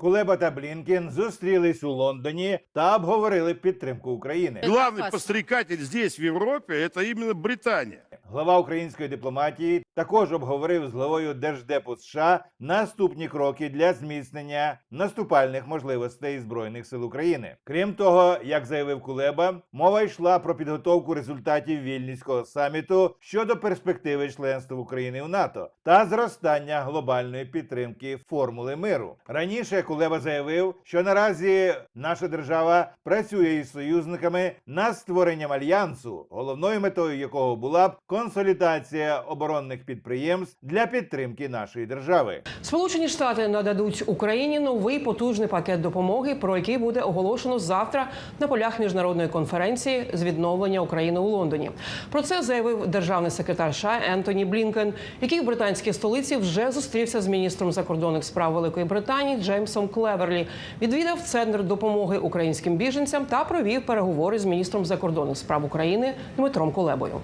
Кулеба та Блінкен зустрілись у Лондоні та обговорили підтримку України. Главный опасно. подстрекатель здесь, в Европе, это именно Британия. Глава української дипломатії також обговорив з главою Держдепу США наступні кроки для зміцнення наступальних можливостей збройних сил України. Крім того, як заявив Кулеба, мова йшла про підготовку результатів вільнюського саміту щодо перспективи членства України у НАТО та зростання глобальної підтримки формули миру. Раніше Кулеба заявив, що наразі наша держава працює із союзниками над створенням альянсу, головною метою якого була б консолідація оборонних підприємств для підтримки нашої держави. Сполучені Штати нададуть Україні новий потужний пакет допомоги, про який буде оголошено завтра на полях міжнародної конференції з відновлення України у Лондоні. Про це заявив державний секретар США Ентоні Блінкен, який в британській столиці вже зустрівся з міністром закордонних справ Великої Британії Джеймсом Клеверлі. Відвідав центр допомоги українським біженцям та провів переговори з міністром закордонних справ України Дмитром Кулебою.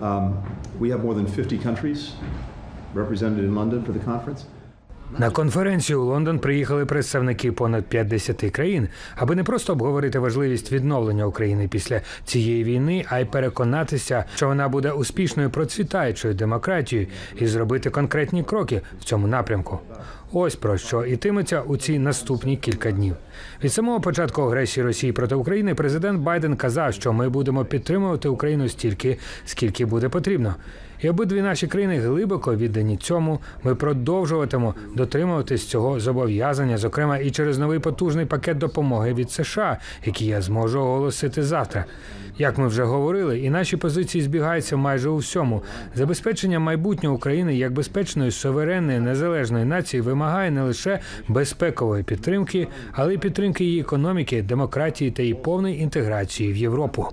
Um, we have more than 50 countries represented in London for the conference. На конференцію у Лондон приїхали представники понад 50 країн, аби не просто обговорити важливість відновлення України після цієї війни, а й переконатися, що вона буде успішною процвітаючою демократією і зробити конкретні кроки в цьому напрямку. Ось про що ітиметься у ці наступні кілька днів. Від самого початку агресії Росії проти України президент Байден казав, що ми будемо підтримувати Україну стільки, скільки буде потрібно. І обидві наші країни глибоко віддані цьому. Ми продовжуватимемо дотримуватись цього зобов'язання, зокрема і через новий потужний пакет допомоги від США, який я зможу оголосити завтра. Як ми вже говорили, і наші позиції збігаються майже у всьому. Забезпечення майбутнього України як безпечної, суверенної, незалежної нації вимагає не лише безпекової підтримки, але й підтримки її економіки, демократії та її повної інтеграції в Європу.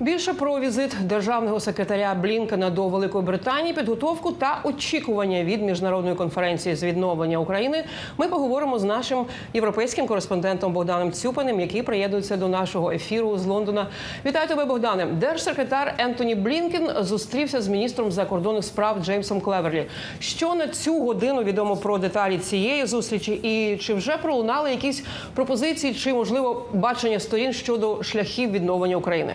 Більше про візит державного секретаря Блінкена до Великої Британії, підготовку та очікування від міжнародної конференції з відновлення України. Ми поговоримо з нашим європейським кореспондентом Богданом Цюпаним, який приєднується до нашого ефіру з Лондона. Вітаю тебе, Богдане. Держсекретар Ентоні Блінкен зустрівся з міністром закордонних справ Джеймсом Клеверлі. Що на цю годину відомо про деталі цієї зустрічі, і чи вже пролунали якісь пропозиції, чи можливо бачення сторін щодо шляхів відновлення України?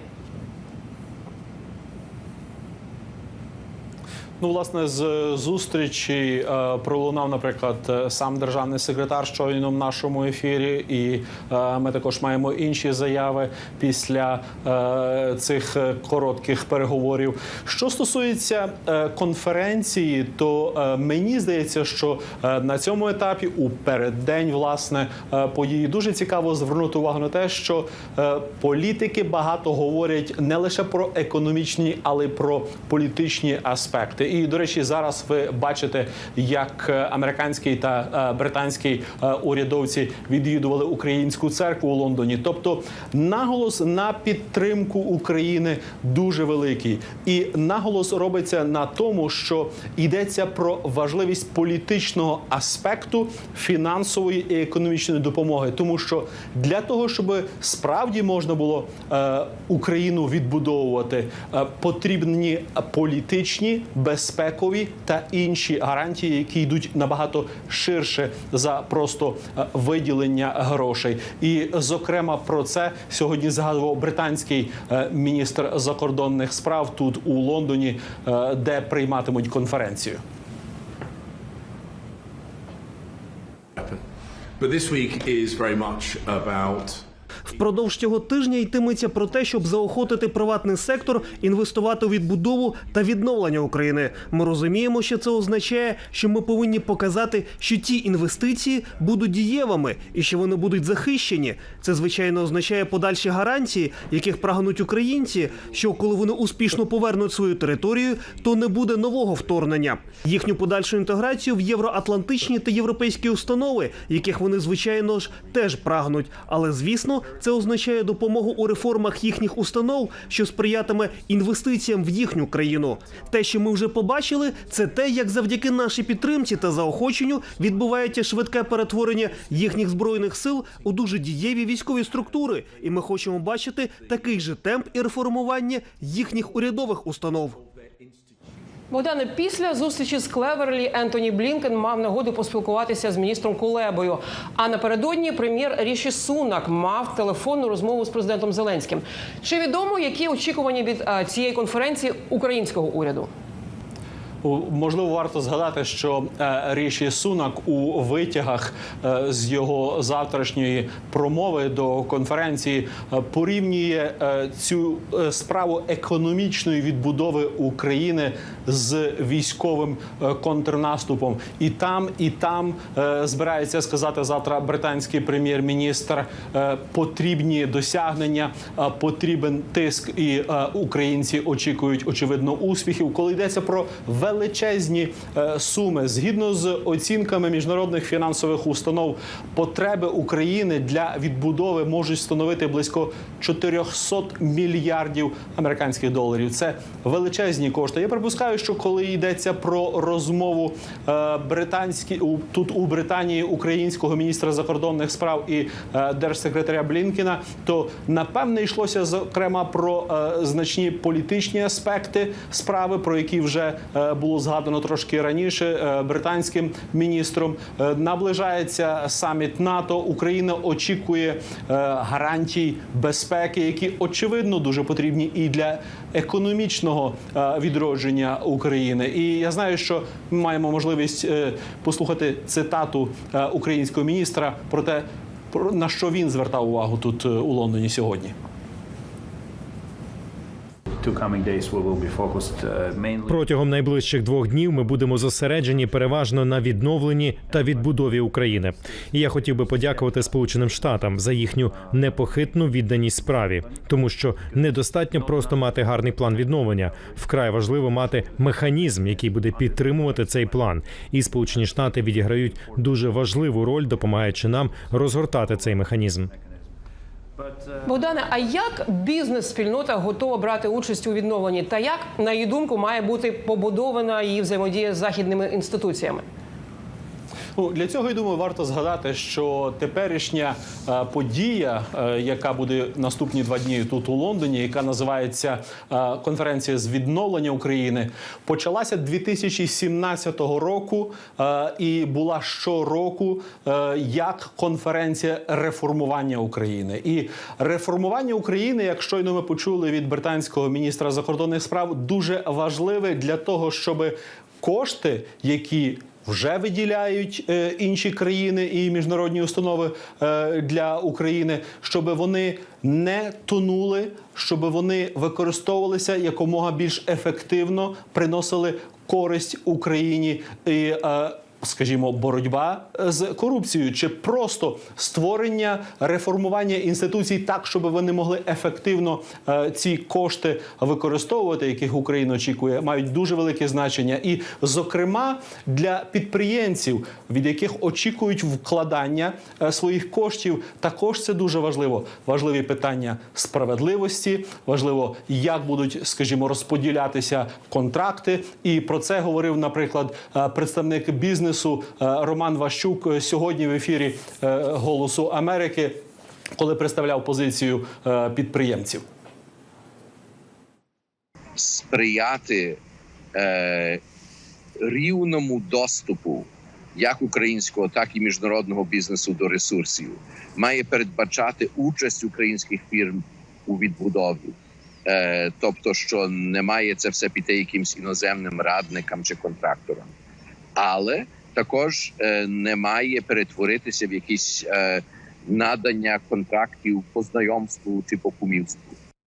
Ну, власне, з зустрічі е, пролунав, наприклад, е, сам державний секретар щойно в нашому ефірі, і е, ми також маємо інші заяви після цих коротких переговорів. Що стосується конференції, то мені здається, що на цьому етапі, у переддень власне події, дуже цікаво звернути увагу на те, що політики багато говорять не лише про економічні, але й про політичні аспекти. І до речі, зараз ви бачите, як е, американський та е, британський е, урядовці відвідували українську церкву у Лондоні. Тобто наголос на підтримку України дуже великий, і наголос робиться на тому, що йдеться про важливість політичного аспекту фінансової і економічної допомоги, тому що для того, щоб справді можна було Україну відбудовувати, потрібні політичні, безпекові та інші гарантії, які йдуть набагато ширше за просто е, виділення грошей. І зокрема про це сьогодні згадував британський е, міністр закордонних справ тут у Лондоні, е, де прийматимуть конференцію. But this week is very much about Впродовж цього тижня йтиметься про те, щоб заохотити приватний сектор інвестувати у відбудову та відновлення України. Ми розуміємо, що це означає, що ми повинні показати, що ті інвестиції будуть дієвими і що вони будуть захищені. Це звичайно означає подальші гарантії, яких прагнуть українці. Що коли вони успішно повернуть свою територію, то не буде нового вторгнення. Їхню подальшу інтеграцію в євроатлантичні та європейські установи, яких вони звичайно ж теж прагнуть. Але звісно, це означає допомогу у реформах їхніх установ, що сприятиме інвестиціям в їхню країну. Те, що ми вже побачили, це те, як завдяки нашій підтримці та заохоченню відбувається швидке перетворення їхніх збройних сил у дуже дієві військові структури. І ми хочемо бачити такий же темп і реформування їхніх урядових установ. Богдане, після зустрічі з Клеверлі Ентоні Блінкен мав нагоду поспілкуватися з міністром Кулебою. А напередодні прем'єр Ріші Сунак мав телефонну розмову з президентом Зеленським. Чи відомо, які очікування від е, цієї конференції українського уряду? У- Можливо, варто згадати, що е, Ріші Сунак у витягах е, з його завтрашньої промови до конференції е, порівнює цю справу економічної відбудови України з військовим контрнаступом. І там, і там збирається сказати завтра британський прем'єр-міністр. Потрібні досягнення, потрібен тиск, і українці очікують очевидно успіхів. Коли йдеться про величезні е, суми, згідно з оцінками міжнародних фінансових установ, потреби України для відбудови можуть становити близько 400 мільярдів американських доларів. Це величезні кошти. Я припускаю, що коли йдеться про розмову е, британські тут у Британії українського міністра закордонних справ і е, держсекретаря Блінкіна, то напевне йшлося зокрема про значні політичні аспекти справи, про які вже е, було згадано трошки раніше е, британським міністром. Е, наближається саміт НАТО. Україна очікує е, гарантій безпеки, які очевидно дуже потрібні і для економічного відродження України. І я знаю, що ми маємо можливість послухати цитату українського міністра про те, на що він звертав увагу тут у Лондоні сьогодні. Протягом найближчих двох днів ми будемо зосереджені переважно на відновленні та відбудові України. І я хотів би подякувати Сполученим Штатам за їхню непохитну відданість справі, тому що недостатньо просто мати гарний план відновлення. Вкрай важливо мати механізм, який буде підтримувати цей план. І Сполучені Штати відіграють дуже важливу роль, допомагаючи нам розгортати цей механізм. Богдане, а як бізнес-спільнота готова брати участь у відновленні? Та як, на її думку, має бути побудована її взаємодія з західними інституціями? Ну, для цього я думаю, варто згадати, що теперішня е, подія, е, яка буде наступні два дні тут у Лондоні, яка називається е, конференція з відновлення України, почалася 2017 року і була щороку як конференція реформування України. І реформування України, як щойно ми почули від британського міністра закордонних справ, дуже важливе для того, щоб кошти, які вже виділяють е, інші країни і міжнародні установи е, для України, щоб вони не тонули, щоб вони використовувалися якомога більш ефективно, приносили користь Україні і. Е, Скажімо, боротьба з корупцією чи просто створення реформування інституцій так, щоб вони могли ефективно е, ці кошти використовувати, яких Україна очікує, мають дуже велике значення, і зокрема для підприємців, від яких очікують вкладання е, своїх коштів, також це дуже важливо. Важливі питання справедливості, важливо, як будуть, скажімо, розподілятися контракти. І про це говорив, наприклад, е, представник бізнесу е, Роман Ващук е, сьогодні в ефірі е, Голосу Америки, коли представляв позицію підприємців. сприяти е, рівному доступу як українського, так і міжнародного бізнесу до ресурсів, має передбачати участь українських фірм у відбудові. Е, тобто, що не має це все піти якимсь іноземним радникам чи контракторам, але також е, не має перетворитися в якісь е, надання контрактів по знайомству чи по кумівству.